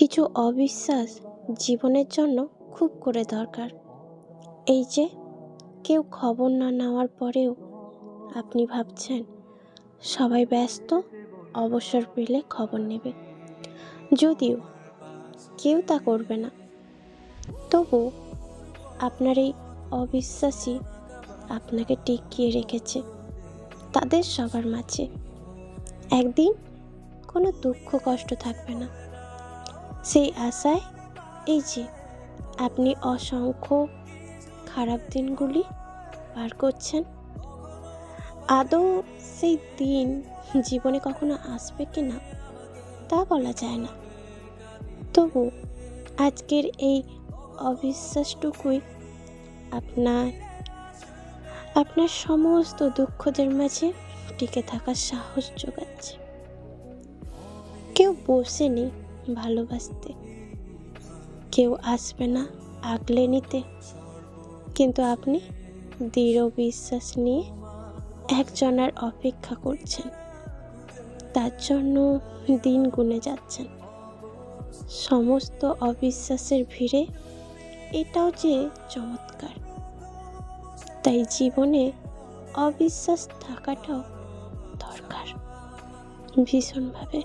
কিছু অবিশ্বাস জীবনের জন্য খুব করে দরকার। এই যে, কেউ খবর না নেওয়ার পরেও আপনি ভাবছেন, সবাই ব্যস্ত, অবসর পেলে খবর নেবে। যদিও কেউ তা করবে না। তবু আপনার এই অবিশ্বাসী আপনাকে টিকিয়ে রেখেছে, তাদের সবার মাঝে। একদিন কোনো দুঃখ কষ্ট থাকবে না। সেই আশায়, এই যে, আপনি অসংখ্য খারাপ দিনগুলি পার করছেন। আদৌ সেই দিন জীবনে কখনো আসবে কি না, তা বলা যায় না। তবু আজকের এই অবিশ্বাসটুকুই আপনার আপনার সমস্ত দুঃখদের মাঝে টিকে থাকার সাহস যোগাচ্ছে। কেউ বসেনি ভালোবাসতে। কেউ আসবে না আগলে নিতে। কিন্তু আপনি দৃঢ় বিশ্বাস নিয়ে একজনের অপেক্ষা করছেন। তার জন্য দিন গুনে যাচ্ছেন। সমস্ত অবিশ্বাসের ভিড়ে এটাও যে চমৎকার। তাই জীবনে অবিশ্বাস থাকাটাও দরকার ভীষণভাবে।